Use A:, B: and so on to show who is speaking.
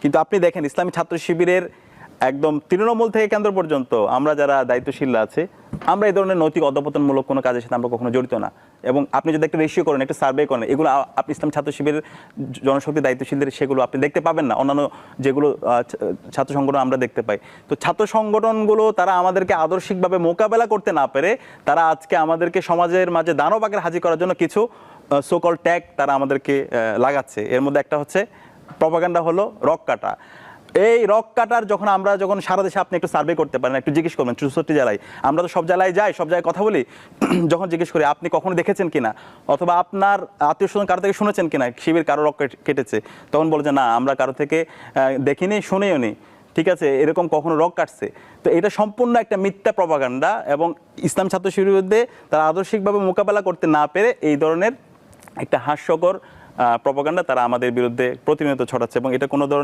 A: কিন্তু আপনি দেখেন, ইসলামী ছাত্র শিবিরের একদম তৃণমূল থেকে কেন্দ্র পর্যন্ত আমরা যারা দায়িত্বশীল আছে, আমরা এই ধরনের নৈতিক অধপতনমূলক কোনো কাজের সাথে আমরা কখনো জড়িত না। এবং আপনি যদি একটা রেশিও করেন, একটা সার্ভে করেন, এগুলো আপনি ইসলাম ছাত্র শিবিরের জনশক্তি দায়িত্বশীলদের সেগুলো আপনি দেখতে পাবেন না। অন্যান্য যেগুলো ছাত্র সংগঠন আমরা দেখতে পাই। তো ছাত্র সংগঠনগুলো তারা আমাদেরকে আদর্শিকভাবে মোকাবেলা করতে না পেরে তারা আজকে আমাদেরকে সমাজের মাঝে দানবাগের হাজির করার জন্য কিছু সোকল ট্যাগ তারা আমাদেরকে লাগাচ্ছে। এর মধ্যে একটা হচ্ছে প্রপাগান্ডা হলো রক কাটা। এই রক কাটার যখন আমরা যখন সারা দেশে আপনি একটু সার্ভে করতে পারেন, একটু জিজ্ঞেস করবেন, চৌষট্টি জেলায়। আমরা তো সব জেলায় যাই, সব জায়গায় কথা বলি, যখন জিজ্ঞেস করি, আপনি কখনো দেখেছেন কিনা? অথবা আপনার আত্মীয় স্বজন কারও থেকে শুনেছেন কিনা? শিবির কারও রক কেট- কেটেছে? তখন বলে যে, না, আমরা কারও থেকে দেখিনি, শুনেও নি। ঠিক আছে? এরকম কখনো রক কাটছে? তো এটা সম্পূর্ণ একটা মিথ্যা প্রপাগান্ডা এবং ইসলাম ছাত্র শিবিরের বিরুদ্ধে তারা আদর্শিকভাবে মোকাবেলা করতে না পেরে এই ধরনের একটা হাস্যকর প্রপাগান্ডা তারা আমাদের বিরুদ্ধে প্রতিনিয়ত ছড়াচ্ছে এবং এটা কোনো ধরনের